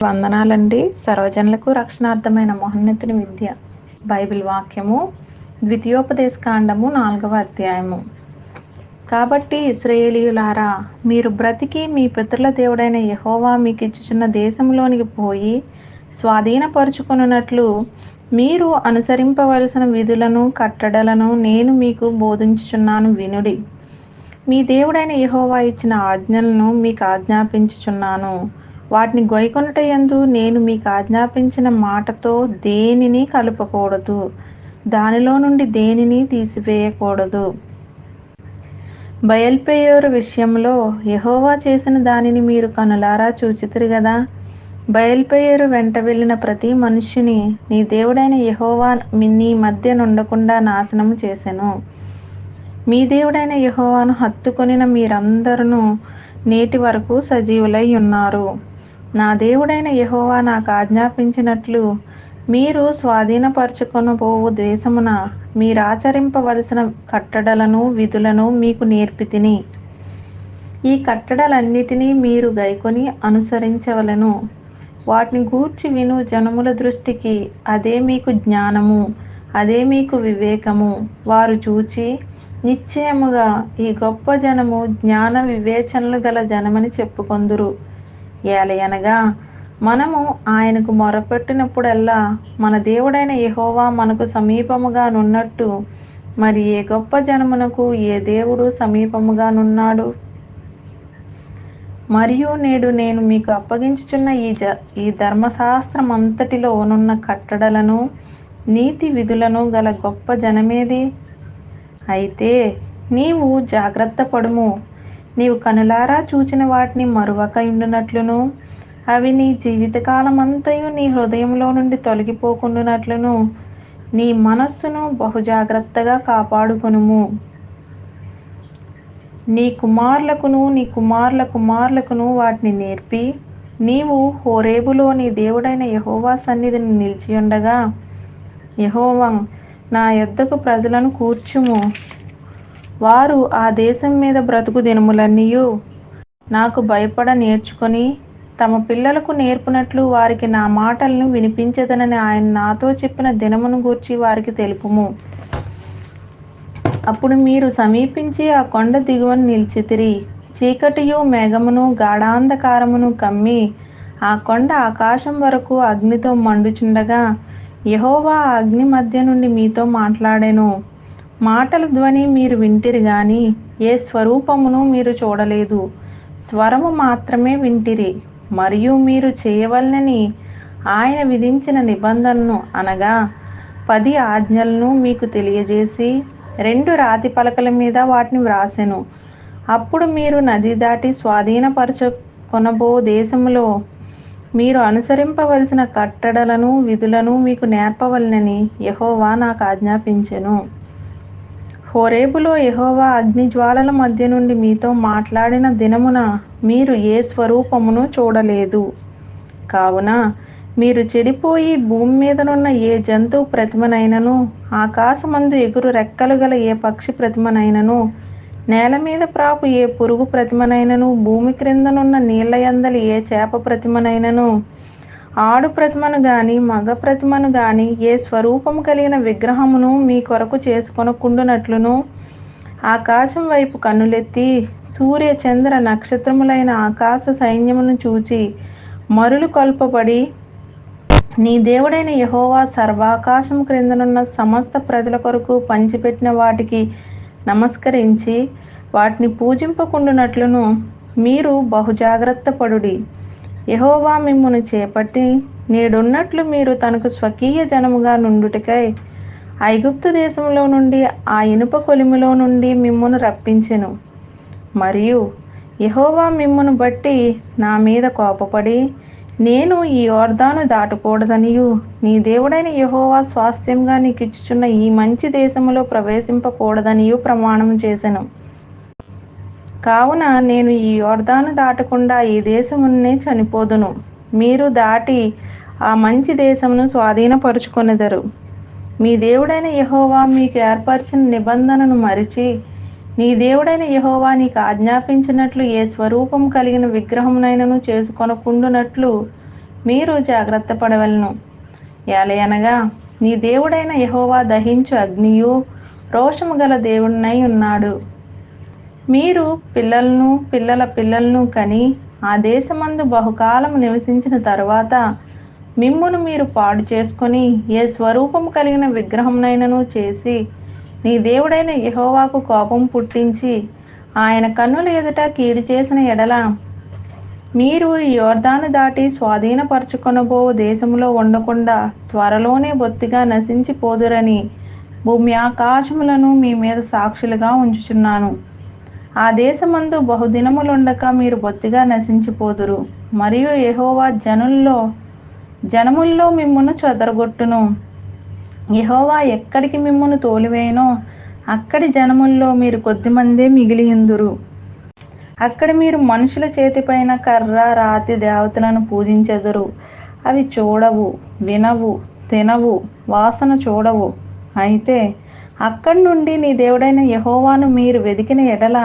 వందనాలండి. సర్వజనులకు రక్షణార్థమైన మహోన్నతుని విద్య. బైబిల్ వాక్యము ద్వితీయోపదేశ కాండము నాలుగవ అధ్యాయము. కాబట్టి ఇస్రాయేలీయులారా మీరు బ్రతికి మీ పితరుల దేవుడైన యహోవా మీకు ఇచ్చుచున్న దేశంలోనికి పోయి స్వాధీనపరుచుకున్నట్లు మీరు అనుసరింపవలసిన విధులను కట్టడలను నేను మీకు బోధించుచున్నాను వినుడి. మీ దేవుడైన యహోవా ఇచ్చిన ఆజ్ఞలను మీకు ఆజ్ఞాపించుచున్నాను. వాటిని గొయ్యకొనుటయందు నేను మీకు ఆజ్ఞాపించిన మాటతో దేనిని కలుపకూడదు. దానిలో నుండి దేనిని తీసివేయకూడదు. బయల్పేయోరు విషయంలో యహోవా చేసిన దానిని మీరు కనులారా చూచితురు కదా బయల్పేయోరు వెంట వెళ్ళిన ప్రతి మనుష్యుని నీ దేవుడైన యహోవా నీ మధ్య నుండకుండా నాశనము చేసెను. మీ దేవుడైన యహోవాను హత్తుకొనిన మీరందరూ నేటి వరకు సజీవులై ఉన్నారు. నా దేవుడైన యహోవా నాకు ఆజ్ఞాపించినట్లు మీరు స్వాధీనపరచుకొనబోవు దేశమున. మీరాచరింపవలసిన కట్టడలను విధులను మీకు నేర్పితిని. ఈ కట్టడలన్నిటినీ మీరు గైకొని అనుసరించవలను. వాటిని గూర్చి విను జనముల దృష్టికి. అదే మీకు జ్ఞానము అదే మీకు వివేకము. వారు చూచి నిశ్చయముగా ఈ గొప్ప జనము జ్ఞాన వివేచనలు గల జనమని చెప్పుకొందురు. ఏలయనగా మనము ఆయనకు మొరపెట్టినప్పుడల్లా మన దేవుడైన యహోవా మనకు సమీపముగా నున్నట్టు మరి ఏ గొప్ప జనమునకు ఏ దేవుడు సమీపముగా నున్నాడు? మరియు నేడు నేను మీకు అప్పగించుచున్న ఈ జ ఈ ధర్మశాస్త్రం అంతటిలో నున్న కట్టడలను నీతి విధులను గల గొప్ప జనమేది? అయితే నీవు జాగ్రత్త పడుము నీవు కనులారా చూచిన వాటిని మరువక ఇండునట్లును. అవి నీ జీవితకాలమంతయు నీ హృదయంలో నుండి తొలగిపోకుండునట్లును. నీ మనస్సును బహుజాగ్రత్తగా కాపాడుకునుము. నీ కుమారులకును నీ కుమారుల కుమారులకును వాటిని నేర్పి నీవు హోరేబులో నీ దేవుడైన యహోవా సన్నిధిని నిలిచి ఉండగా యహోవం నా యొద్దకు ప్రజలను కూర్చుము. వారు ఆ దేశం మీద బ్రతుకు దినములన్నీయు. నాకు భయపడ నేర్చుకొని తమ పిల్లలకు నేర్పునట్లు వారికి నా మాటలను వినిపించదనని ఆయన నాతో చెప్పిన దినమును గూర్చి వారికి తెలుపుము. అప్పుడు మీరు సమీపించి ఆ కొండ దిగువను నిలిచితిరి. చీకటియు మేఘమును గాఢాంధకారమును కమ్మి ఆ కొండ ఆకాశం వరకు అగ్నితో మండుచుండగా యహోవా అగ్ని మధ్య నుండి మీతో మాట్లాడెను. మాటల ధ్వని మీరు వింటిరి గాని ఏ స్వరూపమును మీరు చూడలేదు. స్వరము మాత్రమే వింటిరి మరియు మీరు చేయవలనని ఆయన విధించిన నిబంధనను అనగా పది ఆజ్ఞలను మీకు తెలియజేసి రెండు రాతి పలకల మీద వాటిని వ్రాసెను. అప్పుడు మీరు నది దాటి స్వాధీనపరచుకొనబో దేశంలో మీరు అనుసరింపవలసిన కట్టడలను విధులను మీకు నేర్పవలనని యహోవా నాకు ఆజ్ఞాపించెను. హోరేబులో యహోవా అగ్నిజ్వాలల మధ్య నుండి మీతో మాట్లాడిన దినమున మీరు ఏ స్వరూపమును చూడలేదు. కావున మీరు చెడిపోయి భూమి మీదనున్న ఏ జంతువు ప్రతిమనైనను ఆకాశమందు ఎగురు రెక్కలు గల ఏ పక్షి ప్రతిమనైనను నేల మీద ప్రాపు ఏ పురుగు ప్రతిమనైనను భూమి క్రిందనున్న నీళ్ళ యందలి ఏ చేప ప్రతిమనైనను ఆడు ప్రతిమను గాని మగ ప్రతిమను గాని ఏ స్వరూపము కలిగిన విగ్రహమును మీ కొరకు చేసుకొనకుండునట్లును? ఆకాశం వైపు కన్నులెత్తి సూర్య చంద్ర నక్షత్రములైన ఆకాశ సైన్యమును చూచి మరులు కొల్పబడి నీ దేవుడైన యహోవా సర్వాకాశం క్రిందనున్న సమస్త ప్రజల కొరకు పంచిపెట్టిన వాటికి నమస్కరించి వాటిని పూజింపకుండునట్లును. మీరు బహుజాగ్రత్త పడుడి. యహోవా మిమ్మును చేపట్టి నేడున్నట్లు మీరు తనకు స్వకీయ జనముగా నుండుటకై ఐగుప్తు దేశంలో నుండి ఆ ఇనుప కొలిమిలో నుండి మిమ్మును రప్పించెను. మరియు యహోవా మిమ్మును బట్టి నా మీద కోపపడి నేను ఈ యోర్దాను దాటకూడదనియు. నీ దేవుడైన యహోవా స్వాస్థ్యంగా నీకు ఇచ్చుచున్న ఈ మంచి దేశములో ప్రవేశింపకూడదనియు ప్రమాణం చేసెను. కావున నేను ఈ యోర్దాను దాటకుండా ఈ దేశమునే చనిపోదును. మీరు దాటి ఆ మంచి దేశమును స్వాధీనపరుచుకొనెదరు. మీ దేవుడైన యహోవా మీకు ఏర్పరిచిన నిబంధనను మరిచి నీ దేవుడైన యహోవా నీకు ఆజ్ఞాపించినట్లు ఏ స్వరూపం కలిగిన విగ్రహమునైనను చేసుకొనకుండునట్లు మీరు జాగ్రత్త పడవలను. ఏలయనగా నీ దేవుడైన యహోవా దహించు అగ్నియు రోషము గల దేవుడినై ఉన్నాడు. మీరు పిల్లలను పిల్లల పిల్లలను కని ఆ దేశమందు బహుకాలం నివసించిన తరువాత మిమ్మును మీరు పాడు చేసుకొని ఏ స్వరూపం కలిగిన విగ్రహంనైనను చేసి నీ దేవుడైన యహోవాకు కోపం పుట్టించి ఆయన కన్నుల ఎదుట కీడు చేసిన ఎడల మీరు ఈ యోర్దాను దాటి స్వాధీనపరచుకొనబో దేశంలో ఉండకుండా త్వరలోనే బొత్తిగా నశించిపోదురని భూమి ఆకాశములను మీ మీద సాక్షులుగా ఉంచుచున్నాను. ఆ దేశమందు బహుదినములుండక మీరు బొత్తిగా నశించిపోదురు. మరియు యహోవా జనుల్లో జనముల్లో మిమ్మును చెదరగొట్టును. యహోవా ఎక్కడికి మిమ్మును తోలివేయనో అక్కడి జనముల్లో మీరు కొద్దిమందే మిగిలియుందురు. అక్కడ మీరు మనుషుల చేతిపైన కర్ర రాతి దేవతలను పూజించెదరు. అవి చూడవు వినవు తినవు వాసన చూడవు. అయితే అక్కడి నుండి నీ దేవుడైన యహోవాను మీరు వెదికిన ఎడల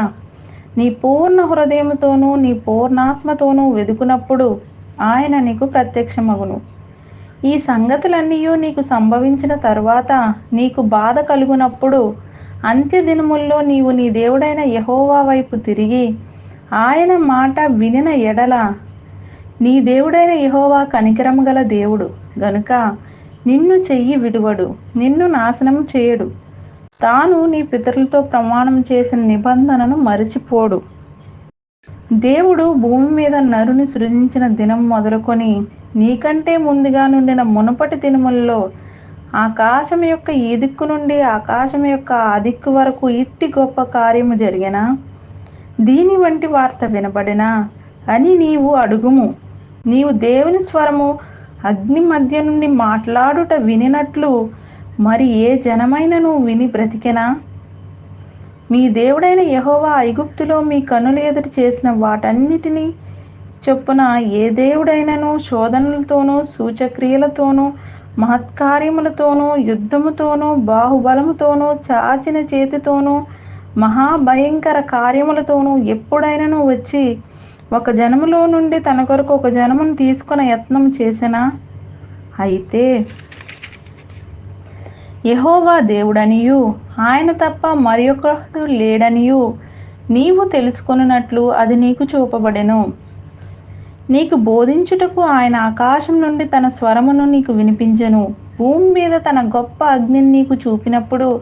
నీ పూర్ణ హృదయముతోనూ నీ పూర్ణాత్మతోనూ వెదుకునప్పుడు ఆయన నీకు ప్రత్యక్షమగును. ఈ సంగతులన్నీ నీకు సంభవించిన తరువాత నీకు బాధ కలుగునప్పుడు అంత్య దినముల్లో నీవు నీ దేవుడైన యహోవా వైపు తిరిగి ఆయన మాట వినిన ఎడల నీ దేవుడైన యహోవా కనికరము గల దేవుడు. గనుక నిన్ను చెయ్యి విడువడు నిన్ను నాశనం చేయడు. తాను నీ పితరులతో ప్రమాణం చేసిన నిబంధనను మరిచిపోడు. దేవుడు భూమి మీద నరుని సృజించిన దినం మొదలుకొని నీకంటే ముందుగా నుండిన మునుపటి దినముల్లో ఆకాశం యొక్క ఈ దిక్కు నుండి ఆకాశం యొక్క ఆ దిక్కు వరకు ఇట్టి గొప్ప కార్యము జరిగినా? దీని వంటి వార్త వినబడినా అని నీవు అడుగుము. నీవు దేవుని స్వరము అగ్ని మధ్య నుండి మాట్లాడుట వినినట్లు మరి ఏ జనమైనను విని బ్రతికెనా? మీ దేవుడైన యహోవా ఐగుప్తులో మీ కనులు ఎదుట చేసిన వాటన్నిటినీ చొప్పున ఏ దేవుడైనను శోధనలతోనూ సూచక్రియలతోనూ మహత్కార్యములతోనూ యుద్ధముతోనూ బాహుబలముతోనూ చాచిన చేతితోనూ మహాభయంకర కార్యములతోనూ ఎప్పుడైనను వచ్చి ఒక జనములో నుండి తన కొరకు ఒక జనమును తీసుకున్న యత్నం చేసినా? అయితే యహోవా దేవుడనియు. ఆయన తప్ప మరి ఒకడు లేడనియు. నీవు తెలుసుకొనున్నట్లు అది నీకు చూపబడెను. నీకు బోధించుటకు ఆయన ఆకాశం నుండి తన స్వరమును నీకు వినిపించెను. భూమి మీద తన గొప్ప అగ్నిని నీకు చూపినప్పుడు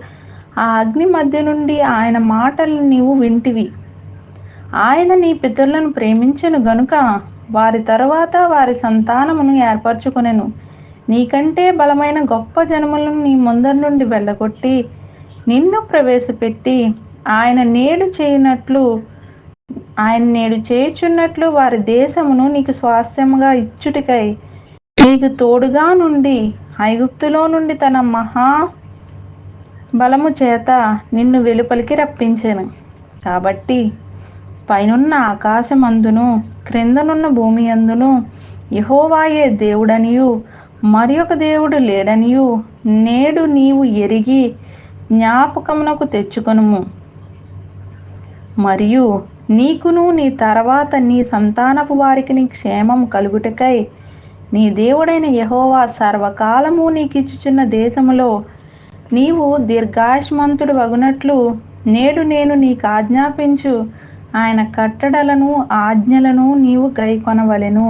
ఆ అగ్ని మధ్య నుండి ఆయన మాటలు నీవు వింటివి. ఆయన నీ పితరులను ప్రేమించను గనుక వారి తర్వాత వారి సంతానమును ఏర్పరచుకొనెను. నీకంటే బలమైన గొప్ప జనములను నీ ముందర నుండి వెళ్ళగొట్టి నిన్ను ప్రవేశపెట్టి ఆయన నేడు చేయనట్లు ఆయన నేడు చేయుచున్నట్లు వారి దేశమును నీకు స్వాస్థ్యముగా ఇచ్చుటికై నీకు తోడుగా నుండి ఐగుప్తులో నుండి తన మహా బలము చేత నిన్ను వెలుపలికి రప్పించాను. కాబట్టి పైనున్న ఆకాశమందును క్రిందనున్న భూమి అందును యహోవాయే దేవుడనియు మరి ఒక దేవుడు లేడనియు నేడు నీవు ఎరిగి జ్ఞాపకమునకు తెచ్చుకొనుము. మరియు నీకును నీ తర్వాత నీ సంతానపు వారికి నీ క్షేమం కలుగుటకై నీ దేవుడైన యహోవా సర్వకాలము నీకిచ్చుచున్న దేశములో నీవు దీర్ఘాయుష్మంతుడు వగునట్లు నేడు నేను నీకు ఆజ్ఞాపించు. ఆయన కట్టడలను ఆజ్ఞలను నీవు గైకొనవలెను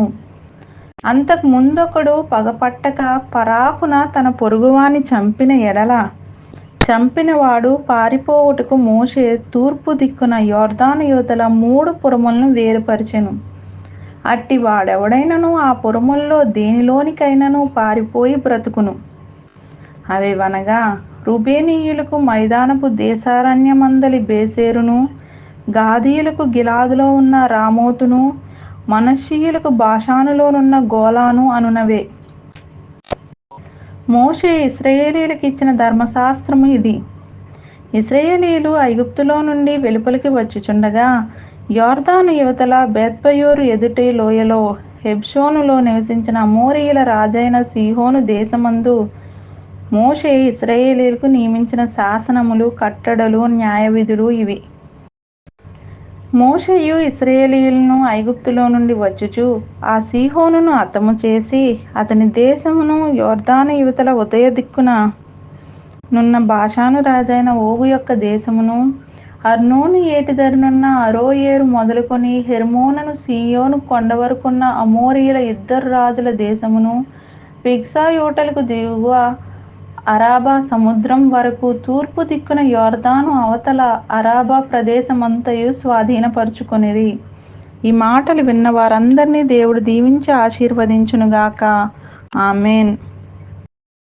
అంతకు ముందొకడు పగపట్టక పరాకున తన పొరుగువాని చంపిన ఎడల. చంపినవాడు పారిపోవుటకు మోషే తూర్పు దిక్కున యోర్దాను యువతల మూడు పురములను వేరుపరిచెను. అట్టి వాడెవడైనను ఆ పురముల్లో దేనిలోనికైనను పారిపోయి బ్రతుకును. అవేవనగా రుబేనీయులకు మైదానపు దేశారణ్యమందలి బేసేరును గాదీయులకు గిలాదులో ఉన్న రామోతును మనశీయులకు భాషానులోనున్న గోలాను అనునవే. మోషే ఇస్రయేలీలకు ఇచ్చిన ధర్మశాస్త్రము ఇది. ఇస్రయేలీలు ఐగుప్తులో నుండి వెలుపలికి వచ్చుచుండగా యోర్దాను యువతల బెత్పయోరు ఎదుటి లోయలో హెబ్షోనులో నివసించిన అమోరియుల రాజైన సిహోను దేశమందు మోషే ఇస్రయేలీలకు నియమించిన శాసనములు కట్టడలు న్యాయవిధులు ఇవి. మోషయు ఇస్రాయేలీలను ఐగుప్తులో నుండి వచ్చుచు. ఆ సీహోనును అతము చేసి అతని దేశమును యొర్దాను యువతల ఉదయ దిక్కున నున్న భాషాను రాజైన ఓగు యొక్క దేశమును అర్నోను ఏటి ధరనున్న అరోయేరు మొదలుకొని హెర్మోనను సీయోను కొండ వరకున్న అమోరియుల ఇద్దరు రాజుల దేశమును పిగ్సా యోటలకు దిగువ అరాబా సముద్రం వరకు తూర్పు దిక్కున యోర్దాను అవతల అరాబా ప్రదేశమంతయు స్వాధీనపరుచుకొనిరి. ఈ మాటలు విన్న వారందరినీ దేవుడు దీవించి ఆశీర్వదించునుగాక. ఆమెన్.